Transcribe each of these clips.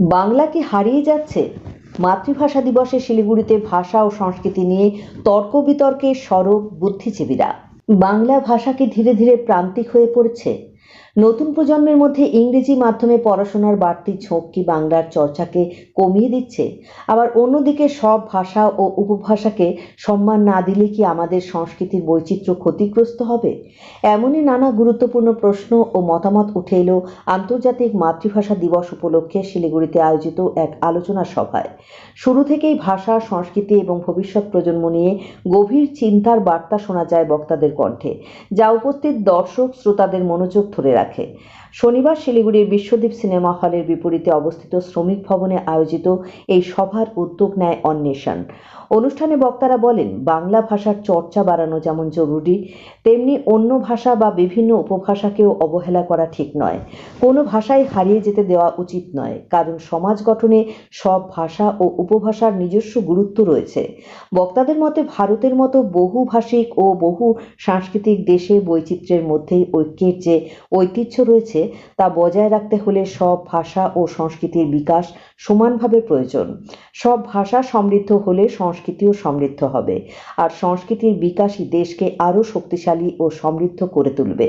বাংলা কি হারিয়ে যাচ্ছে মাতৃভাষা দিবসে শিলিগুড়িতে ভাষা ও সংস্কৃতি নিয়ে তর্ক বিতর্কে সরব বুদ্ধিজীবীরা। বাংলা ভাষা কি ধীরে ধীরে প্রান্তিক হয়ে পড়ছে। নতুন প্রজন্মের মধ্যে ইংরেজি মাধ্যমে পড়াশোনার বাড়তি ঝোঁক কি বাংলার চর্চাকে কমিয়ে দিচ্ছে। আবার অন্যদিকে সব ভাষা ও উপভাষাকে সম্মান না দিলে কি আমাদের সংস্কৃতির বৈচিত্র্য ক্ষতিগ্রস্ত হবে? এমনই নানা গুরুত্বপূর্ণ প্রশ্ন ও মতামত উঠে এলো আন্তর্জাতিক মাতৃভাষা দিবস উপলক্ষে শিলিগুড়িতে আয়োজিত এক আলোচনা সভায়। শুরু থেকেই ভাষা, সংস্কৃতি এবং ভবিষ্যৎ প্রজন্ম নিয়ে গভীর চিন্তার বার্তা শোনা যায় বক্তাদের কণ্ঠে, যা উপস্থিত দর্শক, শ্রোতাদের মনোযোগ ধরে রাখে শনিবার শিলিগুড়ির বিশ্বদ্বীপ সিনেমা হলের বিপরীতে অবস্থিত শ্রমিক ভবনে আয়োজিত এই সভার উদ্যোগ নেয় অন্বেষণ। অনুষ্ঠানে বক্তারা বলেন, বাংলা ভাষার চর্চা বাড়ানো যেমন জরুরি, তেমনি অন্য ভাষা বা বিভিন্ন উপভাষাকেও অবহেলা করা ঠিক নয়। কোনো ভাষাই হারিয়ে যেতে দেওয়া উচিত নয়, কারণ সমাজ গঠনে সব ভাষা ও উপভাষার নিজস্ব গুরুত্ব রয়েছে। বক্তাদের মতে, ভারতের মতো বহুভাষিক ও বহু সাংস্কৃতিক দেশে বৈচিত্র্যের মধ্যেই ঐক্যের যে ঐতিহ্য রয়েছে তা বজায় রাখতে হলে সব ভাষা ও সংস্কৃতির বিকাশ সমানভাবে প্রয়োজন। সব ভাষা সমৃদ্ধ হলে সংস্কৃতিও সমৃদ্ধ হবে, আর সংস্কৃতির বিকাশই দেশকে আরও শক্তিশালী ও সমৃদ্ধ করে তুলবে।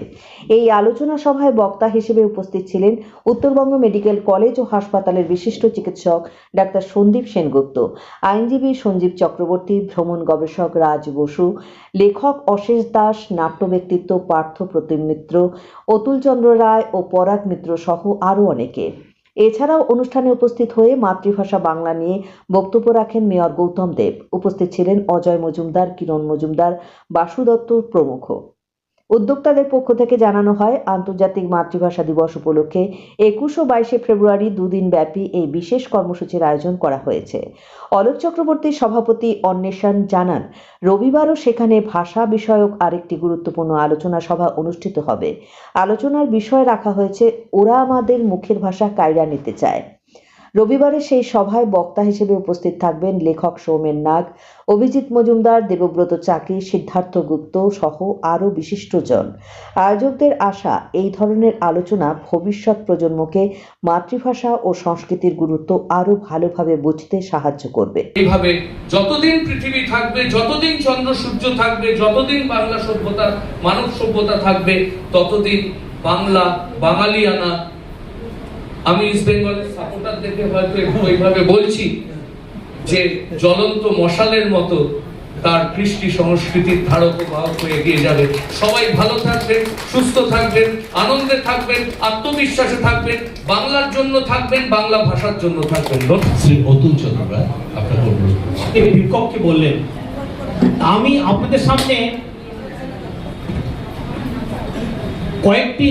এই আলোচনা সভায় বক্তা হিসেবে উপস্থিত ছিলেন উত্তরবঙ্গ মেডিকেল কলেজ ও হাসপাতালের বিশিষ্ট চিকিৎসক ডাক্তার সন্দীপ সেনগুপ্ত, আইনজীবী সঞ্জীব চক্রবর্তী, ভ্রমণ গবেষক রাজ বসু, লেখক অশেষ দাস নাট্য ব্যক্তিত্ব পার্থ প্রতিম মিত্র অতুল রায় ও পরাগ মিত্র সহ আরও অনেকে। এছাড়াও অনুষ্ঠানে উপস্থিত হয়ে মাতৃভাষা বাংলা নিয়ে বক্তব্য রাখেন মেয়র গৌতম দেব। উপস্থিত ছিলেন অজয় মজুমদার, কিরণ মজুমদার, বাসু দত্ত প্রমুখ। উদ্যোক্তাদের পক্ষ থেকে জানানো হয়, আন্তর্জাতিক মাতৃভাষা দিবস উপলক্ষে একুশ ও বাইশে ফেব্রুয়ারি দুদিন ব্যাপী এই বিশেষ কর্মসূচির আয়োজন করা হয়েছে। অলোক চক্রবর্তীর সভাপতি অন্বেষণ জানান, রবিবারও সেখানে ভাষা বিষয়ক আরেকটি গুরুত্বপূর্ণ আলোচনা সভা অনুষ্ঠিত হবে। আলোচনার বিষয় রাখা হয়েছে, ওরা আমাদের মুখের ভাষা কায়রা নিতে চায়। রবিবারে সেই সভায় বক্তা হিসেবে উপস্থিত থাকবেন লেখক সৌমেন নাগ, অভিজিৎ মজুমদার, দেবব্রত চাকি সিদ্ধার্থ গুপ্ত সহ আরও বিশিষ্টজন আয়োজকদের আশা, এই ধরনের আলোচনা ভবিষ্যৎ প্রজন্মকে মাতৃভাষা ও সংস্কৃতির গুরুত্ব আরও ভালোভাবে বুঝতে সাহায্য করবে। এইভাবে যতদিন পৃথিবী থাকবে, যতদিন চন্দ্র সূর্য থাকবে, যতদিন বাংলা সভ্যতা, মানব সভ্যতা থাকবে, ততদিন বাংলা, বাঙালিয়ানা, আমি ইস্ট বেঙ্গলের দেখে হয়তো ওইভাবে বলছি যে জ্বলন্ত মশালের মতো তার কৃষ্টি সংস্কৃতির ধারক বাহক হয়ে এগিয়ে যাবে সবাই ভালো থাকবেন সুস্থ থাকবেন আনন্দে থাকবেন আত্মবিশ্বাসে থাকবেন বাংলার জন্য থাকবেন বাংলা ভাষার জন্য থাকবেন। শ্রী অতুল চন্দ্র রায় আপনাকে অনুরোধ বিক্ষোভকে বললেন আমি আপনাদের সামনে কয়েকটি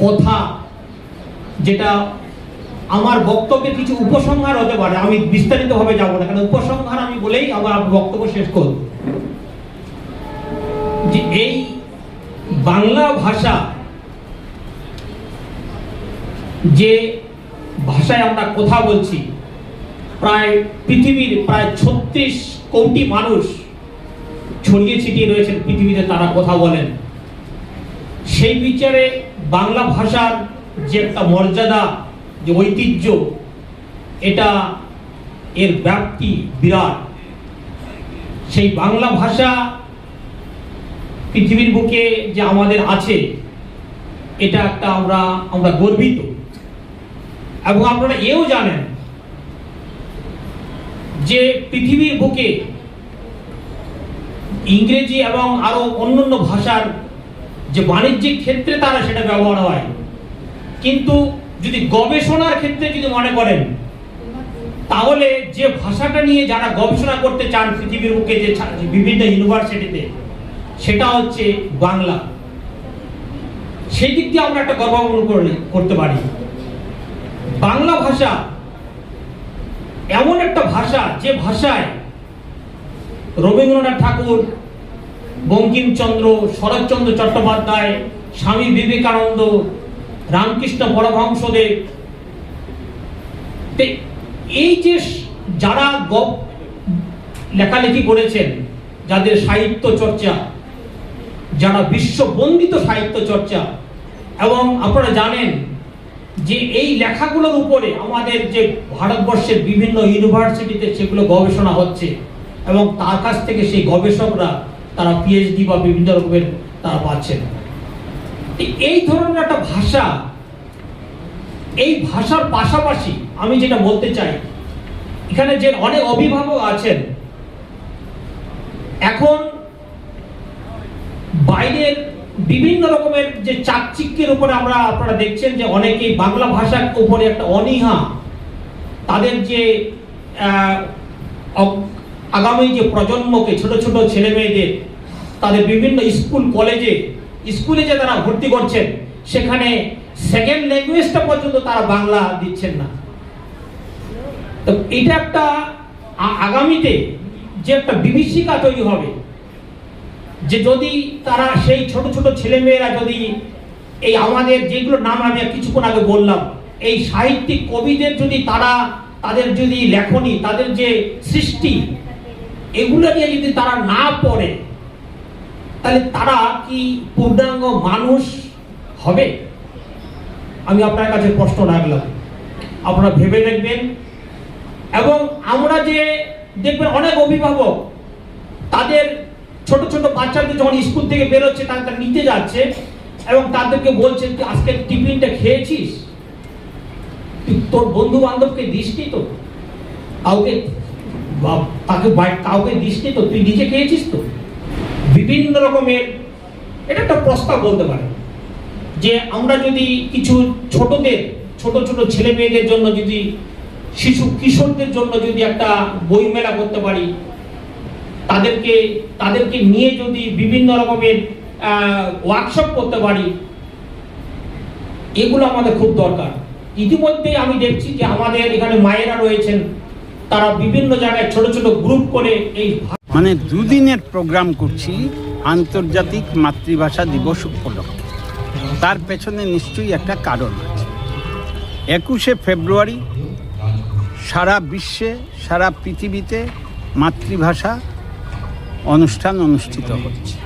কথা যেটা আমার বক্তব্যের কিছু উপসংহার হতে পারে, আমি বিস্তারিতভাবে যাব না, কারণ উপসংহার আমি বলেই আমার বক্তব্য শেষ করব। যে এই বাংলা ভাষা, যে ভাষায় আমরা কথা বলছি, প্রায় পৃথিবীর প্রায় ছত্রিশ কোটি মানুষ ছড়িয়ে ছিটিয়ে রয়েছেন পৃথিবীতে তারা কথা বলেন। সেই বিচারে বাংলা ভাষার যে একটা মর্যাদা যে ঐতিহ্য, এটা এর ব্যাপ্তি বিরাট। সেই বাংলা ভাষা পৃথিবীর বুকে যে আমাদের আছে, এটা একটা আমরা আমরা গর্বিত। এবং আপনারা এও জানেন যে পৃথিবীর বুকে ইংরেজি এবং আরও অন্যান্য ভাষার যে বাণিজ্যিক ক্ষেত্রে তারা সেটা ব্যবহার হয়। কিন্তু যদি গবেষণার ক্ষেত্রে যদি মনে করেন, তাহলে যে ভাষাটা নিয়ে যারা গবেষণা করতে চান পৃথিবীর বুকে যে বিভিন্ন ইউনিভার্সিটিতে, সেটা হচ্ছে বাংলা। সেই দিক দিয়ে আমরা একটা গর্ব অনুভব করে- করতে পারি। বাংলা ভাষা এমন একটা ভাষা যে ভাষায় রবীন্দ্রনাথ ঠাকুর, বঙ্কিমচন্দ্র, শরৎচন্দ্র চট্টোপাধ্যায়, স্বামী বিবেকানন্দ রামকৃষ্ণ পরমহংসদেব। এই যে যারা গপ লেখালেখি করেছেন, যাদের সাহিত্য চর্চা, যারা বিশ্ববন্দিত সাহিত্য চর্চা, এবং আপনারা জানেন যে এই লেখাগুলোর উপরে আমাদের যে ভারতবর্ষের বিভিন্ন ইউনিভার্সিটিতে সেগুলো গবেষণা হচ্ছে, এবং তার কাছ থেকে সেই গবেষকরা তারা পিএইচডি বা বিভিন্ন রকমের তারা পাচ্ছেন। এই- ধরনের একটা ভাষা, এই ভাষার পাশাপাশি আমি যেটা বলতে চাই, এখানে যে অনেক অভিভাবক আছেন, এখন বাইরের বিভিন্ন রকমের যে চাকচিক্যের উপরে আমরা আপনারা দেখছেন যে অনেকেই বাংলা ভাষার উপরে একটা অনীহা, তাদের যে আগামী যে প্রজন্মকে, ছোট ছোট ছেলে মেয়েদের তাদের বিভিন্ন স্কুল, কলেজে স্কুলে যে তারা ভর্তি করছেন, সেখানে সেকেন্ড ল্যাঙ্গুয়েজটা পর্যন্ত তারা বাংলা দিচ্ছেন না। তো এটা একটা আগামীতে যে একটা বিভীষিকা তৈরি হবে, যে যদি তারা সেই ছোট ছোট ছেলেমেয়েরা যদি এই আমাদের যেগুলো নাম আমি কিছুক্ষণ আগে বললাম, এই সাহিত্যিক কবিদের যদি তারা তাদের যদি লেখনী, তাদের যে সৃষ্টি, এগুলো নিয়ে যদি তারা না পড়ে তাহলে তারা কি পূর্ণাঙ্গ মানুষ হবে? আমি আপনার কাছে প্রশ্ন রাখলাম। আপনারা ভেবে দেখবেন। এবং আমরা যে দেখবেন অনেক অভিভাবক, তাদের ছোট ছোট বাচ্চাদের যখন স্কুল থেকে বেরোচ্ছে, তারা নিতে যাচ্ছে এবং তাদেরকে বলছে তুই আজকে টিফিনটা খেয়েছিস? তুই তোর বন্ধু বান্ধবকে দিসনি তো? কাউকে তাকে কাউকে দিসনি তো? তুই নিজে খেয়েছিস তো? বিভিন্ন রকমের, এটা একটা প্রস্তাব বলতে পারে, যে আমরা যদি কিছু ছোটদের, ছোট ছোট ছেলে মেয়েদের জন্য যদি, শিশু কিশোরদের জন্য যদি একটা বই মেলা করতে পারি, তাদেরকে তাদেরকে নিয়ে যদি বিভিন্ন রকমের ওয়ার্কশপ করতে পারি, এগুলো আমাদের খুব দরকার। ইতিমধ্যে আমি দেখছি যে আমাদের এখানে মায়েরা রয়েছেন, তারা বিভিন্ন জায়গায় ছোট ছোট গ্রুপ করে এই মানে দুদিনের প্রোগ্রাম করছি আন্তর্জাতিক মাতৃভাষা দিবস উপলক্ষে। তার পেছনে নিশ্চয়ই একটা কারণ আছে। একুশে ফেব্রুয়ারি সারা বিশ্বে, সারা পৃথিবীতে মাতৃভাষা অনুষ্ঠান অনুষ্ঠিত হচ্ছে।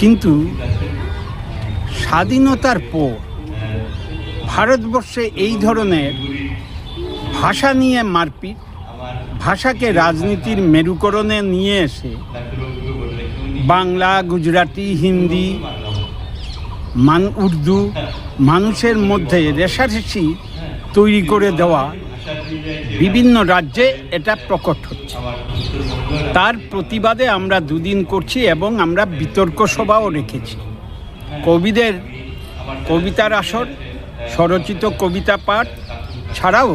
কিন্তু স্বাধীনতার পর ভারতবর্ষে এই ধরনের ভাষা নিয়ে মারপিট ভাষাকে রাজনীতির মেরুকরণে নিয়ে এসে বাংলা, গুজরাটি, হিন্দি, মান উর্দু মানুষের মধ্যে রেশারেশি তৈরি করে দেওয়া বিভিন্ন রাজ্যে এটা প্রকট হচ্ছে। তার প্রতিবাদে আমরা দুদিন করছি এবং আমরা বিতর্ক সভাও রেখেছি। কবিদের কবিতার আসর, স্বরচিত কবিতা পাঠ ছাড়াও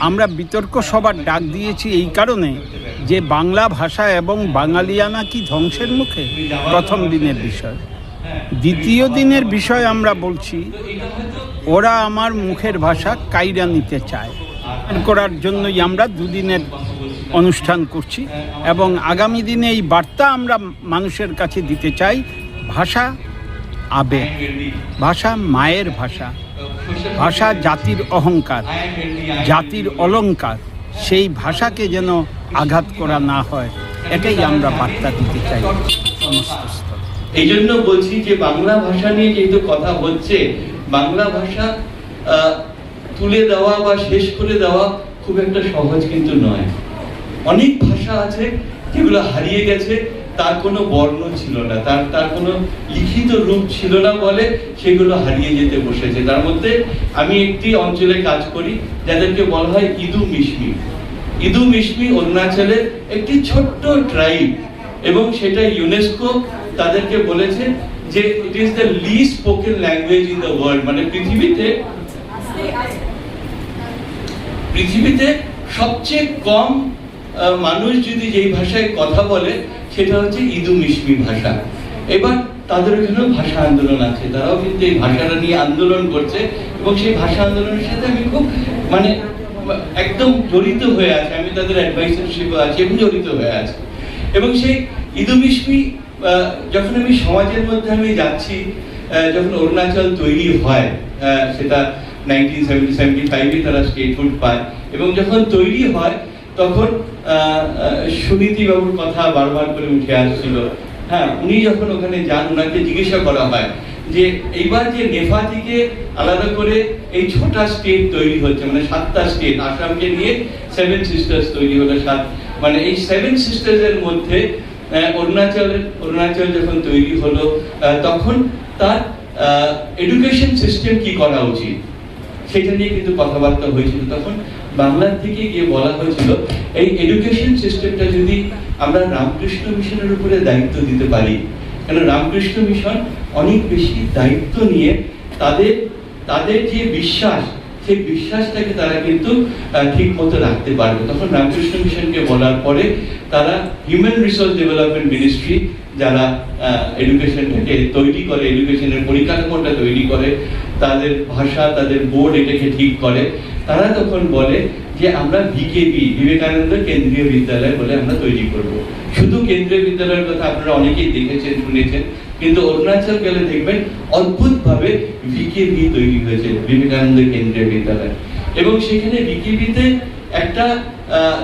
আমরা বিতর্ক সভার ডাক দিয়েছি এই কারণে যে বাংলা ভাষা এবং বাঙালিয়ানা কি ধ্বংসের মুখে প্রথম দিনের বিষয়। দ্বিতীয় দিনের বিষয় আমরা বলছি, ওরা আমার মুখের ভাষা কাইরা নিতে চায়। করার জন্যই আমরা দুদিনের অনুষ্ঠান করছি এবং আগামী দিনে এই বার্তা আমরা মানুষের কাছে দিতে চাই, ভাষা আবেগ, ভাষা মায়ের ভাষা। ভাষা জাতির অহংকার, জাতির অলংকার, সেই ভাষাকে যেন আঘাত করা না হয়, এটাই আমরা বার্তা দিতে চাই এই জন্য বলছি যে বাংলা ভাষা নিয়ে যেহেতু কথা হচ্ছে, বাংলা ভাষা তুলে দেওয়া বা শেষ করে দেওয়া খুব একটা সহজ কিন্তু নয়। অনেক ভাষা আছে যেগুলো হারিয়ে গেছে তার কোনো বর্ণ ছিল না তার তার কোনো লিখিত রূপ ছিল না বলে সেগুলো হারিয়ে যেতে বসেছে। তার মধ্যে আমি একটি অঞ্চলে কাজ করি যাদেরকে বলা হয় ইদু মিশমি। ইদু মিশমি অরুণাচলের একটি ছোট্ট ট্রাইব এবং সেটা ইউনেস্কো তাদেরকে বলেছে যে it is the least spoken language in the world মানে পৃথিবীতে পৃথিবীতে সবচেয়ে কম মানুষ যদি যেই ভাষায় কথা বলে, সেটা হচ্ছে ইদু মিশমি ভাষা। এবার তাদের ওখানেও ভাষা আন্দোলন আছে। তারাও কিন্তু এই ভাষাটা নিয়ে আন্দোলন করছে এবং সেই ভাষা আন্দোলনের সাথে আমি খুব মানে একদম জড়িত হয়ে আছে। আমি তাদের অ্যাডভাইসারশিপে আছি এবং জড়িত হয়ে আছে। এবং সেই ইদু মিশমি যখন আমি সমাজের মধ্যে আমি যাচ্ছি যখন অরুণাচল তৈরি হয় সেটা নাইনটিন সেভেন্টি সেভেন্টি ফাইভে তারা স্টেটহুড পায়। এবং যখন তৈরি হয় তখন আহ, আহ, সুনীতি বাবুর কথা বারবার করে উঠে আসছিল। হ্যাঁ উনি যখন ওখানে যান ওনাকে জিজ্ঞাসা করা হয় যে এইবার যে নেফা থেকে আলাদা করে এই ছটা স্টেট তৈরি হচ্ছে মানে সাতটা স্টেট আসামকে নিয়ে সেভেন সিস্টার্স তৈরি হলো সাত। মানে এই সেভেন সিস্টার্স এর মধ্যে আহ, অরুণাচলের অরুণাচল যখন তৈরি হলো তখন তার এডুকেশন সিস্টেম কি করা উচিত? সেটা নিয়ে কিন্তু কথাবার্তা হয়েছিল। তখন বাংলার থেকে গিয়ে বলা হয়েছিল, এই এডুকেশন সিস্টেমটা যদি আমরা রামকৃষ্ণ মিশনের উপরে দায়িত্ব দিতে পারি, কেন রামকৃষ্ণ মিশন অনেক বেশি দায়িত্ব নিয়ে তাদের তাদের যে বিশ্বাস, সেই বিশ্বাসটাকে তারা কিন্তু ঠিক মতো রাখতে পারবে। তখন রামকৃষ্ণ মিশনকে বলার পরে তারা হিউম্যান রিসোর্স ডেভেলপমেন্ট মিনিস্ট্রি যারা এডুকেশনটাকে তৈরি করে এডুকেশনের পরিকাঠামোটা তৈরি করে তাদের ভাষা, তাদের বোর্ড এটাকে ঠিক করে। তারা তখন বলে যে, আমরা ভিকেবি বিবেকানন্দ কেন্দ্রীয় বিদ্যালয় বলে আমরা তৈরি করব। শুধু কেন্দ্রীয় বিদ্যালয়ের কথা আপনারা অনেকেই দেখেছেন, শুনেছেন, কিন্তু অরুণাচল গেলে দেখবেন অদ্ভুত ভাবে ভিকেবি তৈরি হয়েছে, বিবেকানন্দ কেন্দ্রীয় বিদ্যালয়। এবং সেখানে ভিকেবিতে একটা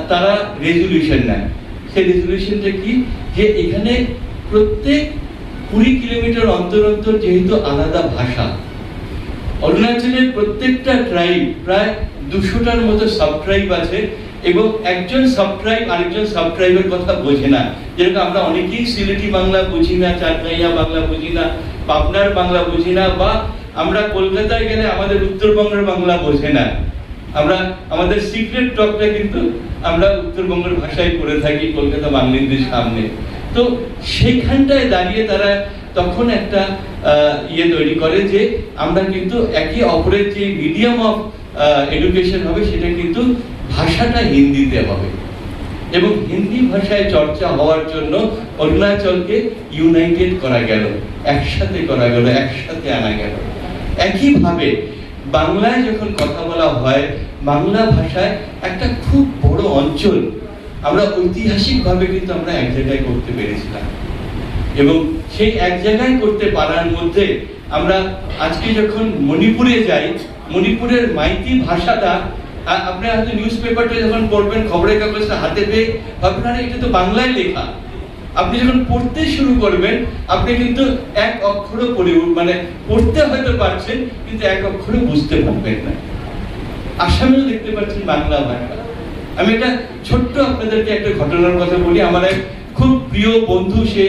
তারা রেজলিউশন নেয়। সেই রেজলিউশনটা কি? যে এখানে প্রত্যেক কুড়ি কিলোমিটার অন্তর অন্তর যেহেতু আলাদা ভাষা অরুণাচলের প্রত্যেকটা ট্রাইব প্রায় দুশোটার মতো সাব ট্রাইব আছে এবং একজন সাব ট্রাইব আরেকজন সাব ট্রাইবের কথা বোঝে না। যেরকম আমরা অনেকেই সিলেটি বাংলা বুঝি না, চারকাইয়া বাংলা বুঝি না, পাবনার বাংলা বুঝি না, বা আমরা কলকাতায় গেলে আমাদের উত্তরবঙ্গের বাংলা বোঝে না। আমরা, আমাদের সিক্রেট টকটা কিন্তু আমরা উত্তরবঙ্গের ভাষায় করে থাকি কলকাতা বাঙালিদের সামনে। তো সেইখানটায় দাঁড়িয়ে তারা তখন একটা ইয়ে তৈরি করে যে আমরা কিন্তু একে অপরের যে মিডিয়াম অফ এডুকেশন হবে সেটা কিন্তু ভাষাটা হিন্দিতে হবে। এবং হিন্দি ভাষায় চর্চা হওয়ার জন্য অরুণাচলকে ইউনাইটেড করা গেল, একসাথে করা গেল, একসাথে আনা গেল। একইভাবে বাংলায় যখন কথা বলা হয়, বাংলা ভাষায় একটা খুব বড় অঞ্চল, আমরা ঐতিহাসিকভাবে কিন্তু আমরা এক জায়গায় করতে পেরেছিলাম। এবং সেই এক জায়গায় করতে পারার মধ্যে আমরা আজকে যখন মণিপুরে যাই, মণিপুরের মাইতি ভাষাটা আপনি হয়তো নিউজ পেপারটা যখন পড়বেন, খবরের কাগজটা হাতে পেয়ে ভাববেন, আরে, এটা তো বাংলায় লেখা। আপনি যখন পড়তে শুরু করবেন, আপনি কিন্তু এক অক্ষরও পড়ে মানে পড়তে হয়তো পারছেন, কিন্তু এক অক্ষরও বুঝতে পারবেন না। আসামেও দেখতে পাচ্ছেন বাংলা ভাষা। আমি একটা ছোট্ট আপনাদেরকে একটা ঘটনার কথা বলি। আমার এক খুব প্রিয় বন্ধু, সে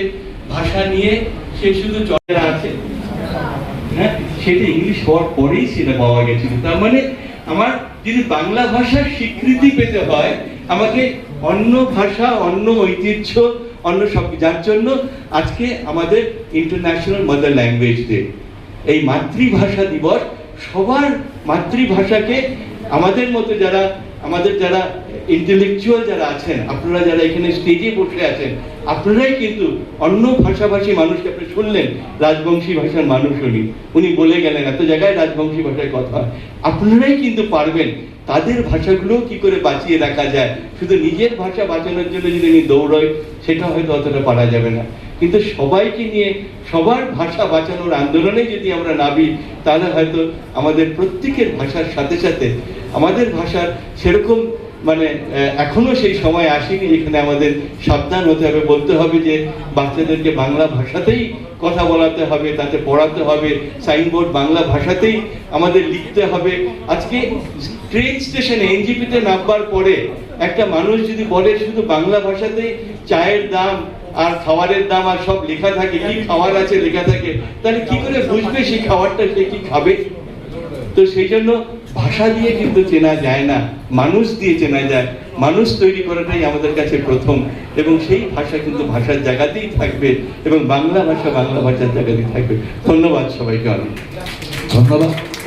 ভাষা নিয়ে সে শুধু চলে আছে। হ্যাঁ? সেটা ইংলিশ হওয়ার পরেই সেটা পাওয়া গেছিল। তার মানে আমার যদি বাংলা ভাষার স্বীকৃতি পেতে হয়, আমাকে অন্য ভাষা, অন্য ঐতিহ্য, অন্য সব যার জন্য আজকে আমাদের ইন্টারন্যাশনাল মাদার ল্যাঙ্গুয়েজ ডে এই মাতৃভাষা দিবস সবার মাতৃভাষাকে আমাদের মতো যারা, আমাদের যারা ইন্টেলেকচুয়াল যারা আছেন, আপনারা যারা এখানে স্টেজে বসে আছেন আপনারাই কিন্তু অন্য ভাষাভাষী মানুষকে আপনি শুনলেন, রাজবংশী ভাষার মানুষ উনি। উনি বলে গেলেন, এত জায়গায় রাজবংশী ভাষায় কথা আপনারাই কিন্তু পারবেন তাদের ভাষাগুলো কি করে বাঁচিয়ে রাখা যায়। শুধু নিজের ভাষা বাঁচানোর জন্য যদি আমি দৌড়ই সেটা হয়তো অতটা পারা যাবে না। কিন্তু সবাইকে নিয়ে, সবার ভাষা বাঁচানোর আন্দোলনে যদি আমরা নামি, তাহলে হয়তো আমাদের প্রত্যেকের ভাষার সাথে সাথে, আমাদের ভাষার সেরকম মানে এখনও সেই সময় আসেনি যেখানে আমাদের সাবধান হতে হবে, বলতে হবে যে বাচ্চাদেরকে বাংলা ভাষাতেই কথা বলাতে হবে, তাতে পড়াতে হবে, সাইনবোর্ড বাংলা ভাষাতেই আমাদের লিখতে হবে। আজকে ট্রেন স্টেশনে এনজিপিতে নামবার পরে একটা মানুষ যদি বলে শুধু বাংলা ভাষাতেই চায়ের দাম আর খাবারের দাম আর সব লেখা থাকে, কি খাবার আছে লেখা থাকে, তাহলে কি করে বুঝবে সেই খাবারটা সে কি খাবে? তো সেই জন্য ভাষা দিয়ে কিন্তু চেনা যায় না, মানুষ দিয়ে চেনা যায়। মানুষ তৈরি করাটাই আমাদের কাছে প্রথম এবং সেই ভাষা কিন্তু ভাষার জায়গাতেই থাকবে এবং বাংলা ভাষা বাংলা ভাষার জায়গাতেই থাকবে। ধন্যবাদ সবাইকে অনেক। ধন্যবাদ।